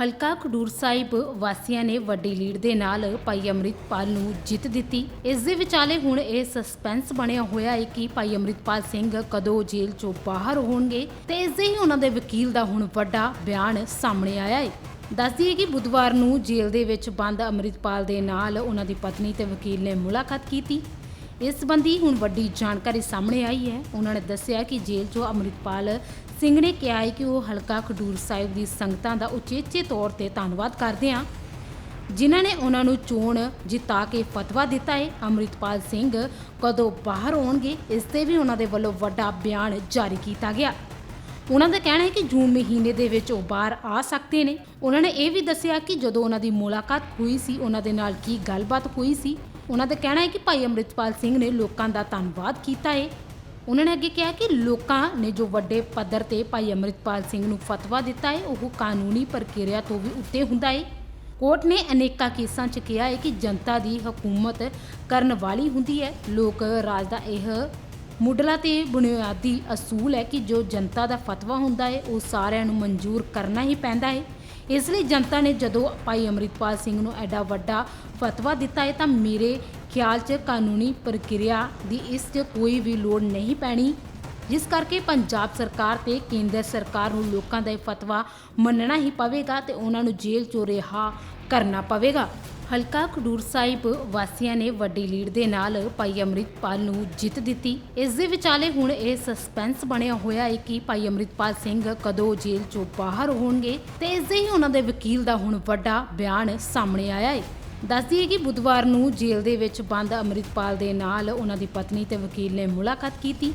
ਹਲਕਾ ਖਡੂਰ ਸਾਹਿਬ ਵਾਸੀਆਂ ਨੇ ਵੱਡੀ ਲੀਡ ਦੇ ਨਾਲ ਭਾਈ ਅੰਮ੍ਰਿਤਪਾਲ ਨੂੰ ਜਿੱਤ ਦਿੱਤੀ। ਇਸ ਦੇ ਵਿਚਾਲੇ ਹੁਣ ਇਹ ਸਸਪੈਂਸ ਬਣਿਆ ਹੋਇਆ ਹੈ ਕਿ ਭਾਈ ਅੰਮ੍ਰਿਤਪਾਲ ਸਿੰਘ ਕਦੋਂ ਜੇਲ੍ਹ ਚੋਂ ਬਾਹਰ ਹੋਣਗੇ ਤੇ ਇਸ ਦੇ ਹੀ ਉਹਨਾਂ ਦੇ ਵਕੀਲ ਦਾ ਹੁਣ ਵੱਡਾ ਬਿਆਨ ਸਾਹਮਣੇ ਆਇਆ ਹੈ। ਦੱਸਦੀ ਹੈ ਕਿ ਬੁੱਧਵਾਰ ਨੂੰ ਜੇਲ੍ਹ ਦੇ ਵਿੱਚ ਬੰਦ ਅੰਮ੍ਰਿਤਪਾਲ ਦੇ ਨਾਲ ਉਹਨਾਂ ਦੀ ਪਤਨੀ ਤੇ ਵਕੀਲ ਨੇ ਮੁਲਾਕਾਤ ਕੀਤੀ। ਇਸ ਸੰਬੰਧੀ ਹੁਣ ਵੱਡੀ ਜਾਣਕਾਰੀ ਸਾਹਮਣੇ ਆਈ ਹੈ। ਉਹਨਾਂ ਨੇ ਦੱਸਿਆ ਕਿ ਜੇਲ੍ਹ 'ਚੋਂ ਅੰਮ੍ਰਿਤਪਾਲ ਸਿੰਘ ਨੇ ਕਿਹਾ ਹੈ ਕਿ ਉਹ ਹਲਕਾ ਖਡੂਰ ਸਾਹਿਬ ਦੀ ਸੰਗਤਾਂ ਦਾ ਉਚੇਚੇ ਤੌਰ ਤੇ ਧੰਨਵਾਦ ਕਰਦੇ ਹਾਂ ਜਿਨ੍ਹਾਂ ਨੇ ਉਹਨਾਂ ਨੂੰ ਚੋਣ ਜਿਤਾ ਕੇ ਫਤਵਾ ਦਿੱਤਾ ਹੈ। ਅੰਮ੍ਰਿਤਪਾਲ ਸਿੰਘ ਕਦੋਂ ਬਾਹਰ ਆਉਣਗੇ, ਇਸ ਤੇ ਵੀ ਉਹਨਾਂ ਦੇ ਵੱਲੋਂ ਵੱਡਾ ਬਿਆਨ ਜਾਰੀ ਕੀਤਾ ਗਿਆ। ਉਹਨਾਂ ਦਾ ਕਹਿਣਾ ਹੈ ਕਿ ਜੂਨ ਮਹੀਨੇ ਦੇ ਵਿੱਚ ਉਹ ਬਾਹਰ ਆ ਸਕਦੇ ਨੇ। ਉਹਨਾਂ ਨੇ ਇਹ ਵੀ ਦੱਸਿਆ ਕਿ ਜਦੋਂ ਉਹਨਾਂ ਦੀ ਮੁਲਾਕਾਤ ਹੋਈ ਸੀ, ਉਹਨਾਂ ਦੇ ਨਾਲ ਕੀ ਗੱਲਬਾਤ ਹੋਈ ਸੀ ਉਹਨਾਂ ਦਾ ਕਹਿਣਾ ਹੈ ਕਿ ਭਾਈ ਅੰਮ੍ਰਿਤਪਾਲ ਸਿੰਘ ਨੇ ਲੋਕਾਂ ਦਾ ਧੰਨਵਾਦ ਕੀਤਾ ਹੈ ਉਹਨਾਂ ਨੇ ਅੱਗੇ ਕਿਹਾ ਕਿ ਲੋਕਾਂ ਨੇ ਜੋ ਵੱਡੇ ਪੱਧਰ ਤੇ ਭਾਈ ਅੰਮ੍ਰਿਤਪਾਲ ਸਿੰਘ ਨੂੰ ਫਤਵਾ ਦਿੱਤਾ ਹੈ ਉਹ ਕਾਨੂੰਨੀ ਪ੍ਰਕਿਰਿਆ ਤੋਂ ਵੀ ਉੱਤੇ ਹੁੰਦਾ ਹੈ ਕੋਰਟ ਨੇ ਅਨੇਕਾਂ ਕੇਸਾਂ 'ਚ ਕਿਹਾ ਹੈ ਕਿ ਜਨਤਾ ਦੀ ਹਕੂਮਤ ਕਰਨ ਵਾਲੀ ਹੁੰਦੀ ਹੈ ਲੋਕ ਰਾਜ ਦਾ ਇਹ ਮੁੱਢਲਾ ਤੇ ਬੁਨਿਆਦੀ ਅਸੂਲ ਹੈ ਕਿ ਜੋ ਜਨਤਾ ਦਾ ਫਤਵਾ ਹੁੰਦਾ ਹੈ ਉਹ ਸਾਰਿਆਂ ਨੂੰ ਮਨਜ਼ੂਰ ਕਰਨਾ ਹੀ ਪੈਂਦਾ ਹੈ ਇਸ ਲਈ ਜਨਤਾ ਨੇ ਜਦੋਂ ਭਾਈ ਅੰਮ੍ਰਿਤਪਾਲ ਸਿੰਘ ਨੂੰ ਐਡਾ ਵੱਡਾ ਫਤਵਾ ਦਿੱਤਾ ਹੈ ਤਾਂ ਮੇਰੇ ਖਿਆਲ 'ਚ ਕਾਨੂੰਨੀ ਪ੍ਰਕਿਰਿਆ ਦੀ ਇਸ 'ਚ ਕੋਈ ਵੀ ਲੋੜ ਨਹੀਂ ਪੈਣੀ। ਜਿਸ ਕਰਕੇ ਪੰਜਾਬ ਸਰਕਾਰ ਤੇ ਕੇਂਦਰ ਸਰਕਾਰ ਨੂੰ ਲੋਕਾਂ ਦਾ ਇਹ ਫਤਵਾ ਮੰਨਣਾ ਹੀ ਪਵੇਗਾ ਤੇ ਉਹਨਾਂ ਨੂੰ ਜੇਲ੍ਹ ਚੋਂ ਰਿਹਾ ਕਰਨਾ ਪਵੇਗਾ। ਹਲਕਾ ਖਡੂਰ ਸਾਹਿਬ ਵਾਸੀਆਂ ਨੇ ਵੱਡੀ ਲੀਡ ਦੇ ਨਾਲ ਭਾਈ ਅੰਮ੍ਰਿਤਪਾਲ ਨੂੰ ਜਿੱਤ ਦਿੱਤੀ। ਇਸ ਦੇ ਵਿਚਾਲੇ ਹੁਣ ਇਹ ਸਸਪੈਂਸ ਬਣਿਆ ਹੋਇਆ ਹੈ ਕਿ ਭਾਈ ਅੰਮ੍ਰਿਤਪਾਲ ਸਿੰਘ ਕਦੋਂ ਜੇਲ੍ਹ ਚੋਂ ਬਾਹਰ ਹੋਣਗੇ ਤੇ ਇਸ ਦੇ ਹੀ ਉਹਨਾਂ ਦੇ ਵਕੀਲ ਦਾ ਹੁਣ ਵੱਡਾ ਬਿਆਨ ਸਾਹਮਣੇ ਆਇਆ ਹੈ। ਦੱਸਦੀ ਹੈ ਕਿ ਬੁੱਧਵਾਰ ਨੂੰ ਜੇਲ੍ਹ ਦੇ ਵਿੱਚ ਬੰਦ ਅੰਮ੍ਰਿਤਪਾਲ ਦੇ ਨਾਲ ਉਹਨਾਂ ਦੀ ਪਤਨੀ ਤੇ ਵਕੀਲ ਨੇ ਮੁਲਾਕਾਤ ਕੀਤੀ।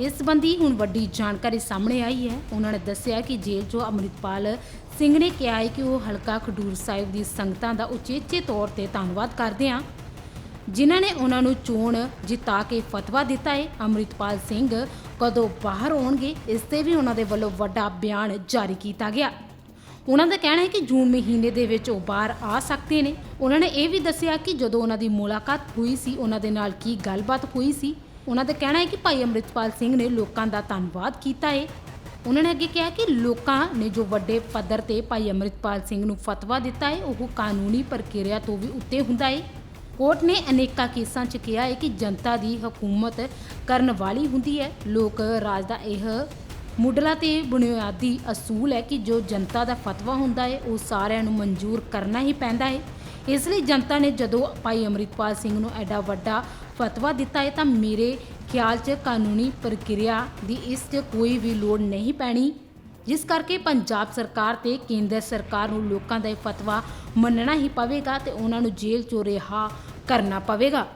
ਇਸ ਸੰਬੰਧੀ ਹੁਣ ਵੱਡੀ ਜਾਣਕਾਰੀ ਸਾਹਮਣੇ ਆਈ ਹੈ। ਉਹਨਾਂ ਨੇ ਦੱਸਿਆ ਕਿ ਜੇਲ੍ਹ 'ਚੋਂ ਅੰਮ੍ਰਿਤਪਾਲ ਸਿੰਘ ਨੇ ਕਿਹਾ ਹੈ ਕਿ ਉਹ ਹਲਕਾ ਖਡੂਰ ਸਾਹਿਬ ਦੀ ਸੰਗਤਾਂ ਦਾ ਉਚੇਚੇ ਤੌਰ ਤੇ ਧੰਨਵਾਦ ਕਰਦੇ ਹਾਂ ਜਿਨ੍ਹਾਂ ਨੇ ਉਹਨਾਂ ਨੂੰ ਚੋਣ ਜਿਤਾ ਕੇ ਫਤਵਾ ਦਿੱਤਾ ਹੈ। ਅੰਮ੍ਰਿਤਪਾਲ ਸਿੰਘ ਕਦੋਂ ਬਾਹਰ ਆਉਣਗੇ ਇਸ ਤੇ ਵੀ ਉਹਨਾਂ ਦੇ ਵੱਲੋਂ ਵੱਡਾ ਬਿਆਨ ਜਾਰੀ ਕੀਤਾ ਗਿਆ। ਉਹਨਾਂ ਦਾ ਕਹਿਣਾ ਹੈ ਕਿ ਜੂਨ ਮਹੀਨੇ ਦੇ ਵਿੱਚ ਉਹ ਬਾਹਰ ਆ ਸਕਦੇ ਨੇ। ਉਹਨਾਂ ਨੇ ਇਹ ਵੀ ਦੱਸਿਆ ਕਿ ਜਦੋਂ ਉਹਨਾਂ ਦੀ ਮੁਲਾਕਾਤ ਹੋਈ ਸੀ, ਉਹਨਾਂ ਦੇ ਨਾਲ ਕੀ ਗੱਲਬਾਤ ਹੋਈ ਸੀ? ਉਹਨਾਂ ਦਾ ਕਹਿਣਾ ਹੈ ਕਿ ਭਾਈ ਅੰਮ੍ਰਿਤਪਾਲ ਸਿੰਘ ਨੇ ਲੋਕਾਂ ਦਾ ਧੰਨਵਾਦ ਕੀਤਾ ਹੈ ਉਹਨਾਂ ਨੇ ਅੱਗੇ ਕਿਹਾ ਕਿ ਲੋਕਾਂ ਨੇ ਜੋ ਵੱਡੇ ਪੱਧਰ ਤੇ ਭਾਈ ਅੰਮ੍ਰਿਤਪਾਲ ਸਿੰਘ ਨੂੰ ਫਤਵਾ ਦਿੱਤਾ ਹੈ ਉਹ ਕਾਨੂੰਨੀ ਪ੍ਰਕਿਰਿਆ ਤੋਂ ਵੀ ਉੱਤੇ ਹੁੰਦਾ ਹੈ ਕੋਰਟ ਨੇ ਅਨੇਕਾਂ ਕੇਸਾਂ 'ਚ ਕਿਹਾ ਹੈ ਕਿ ਜਨਤਾ ਦੀ ਹਕੂਮਤ ਕਰਨ ਵਾਲੀ ਹੁੰਦੀ ਹੈ ਲੋਕ ਰਾਜ ਦਾ ਇਹ ਮੁੱਢਲਾ ਤੇ ਬੁਨਿਆਦੀ ਅਸੂਲ ਹੈ ਕਿ ਜੋ ਜਨਤਾ ਦਾ ਫਤਵਾ ਹੁੰਦਾ ਹੈ ਉਹ ਸਾਰਿਆਂ ਨੂੰ ਮਨਜ਼ੂਰ ਕਰਨਾ ਹੀ ਪੈਂਦਾ ਹੈ ਇਸ ਲਈ ਜਨਤਾ ਨੇ ਜਦੋਂ ਭਾਈ ਅੰਮ੍ਰਿਤਪਾਲ ਸਿੰਘ ਨੂੰ ਐਡਾ ਵੱਡਾ ਫਤਵਾ ਦਿੱਤਾ ਹੈ ਤਾਂ ਮੇਰੇ ਖਿਆਲ 'ਚ ਕਾਨੂੰਨੀ ਪ੍ਰਕਿਰਿਆ ਦੀ ਇਸ 'ਚ ਕੋਈ ਵੀ ਲੋੜ ਨਹੀਂ ਪੈਣੀ। ਜਿਸ ਕਰਕੇ ਪੰਜਾਬ ਸਰਕਾਰ ਤੇ ਕੇਂਦਰ ਸਰਕਾਰ ਨੂੰ ਲੋਕਾਂ ਦਾ ਇਹ ਫਤਵਾ ਮੰਨਣਾ ਹੀ ਪਵੇਗਾ ਤੇ ਉਹਨਾਂ ਨੂੰ ਜੇਲ੍ਹ ਚੋਂ ਰਿਹਾ ਕਰਨਾ ਪਵੇਗਾ।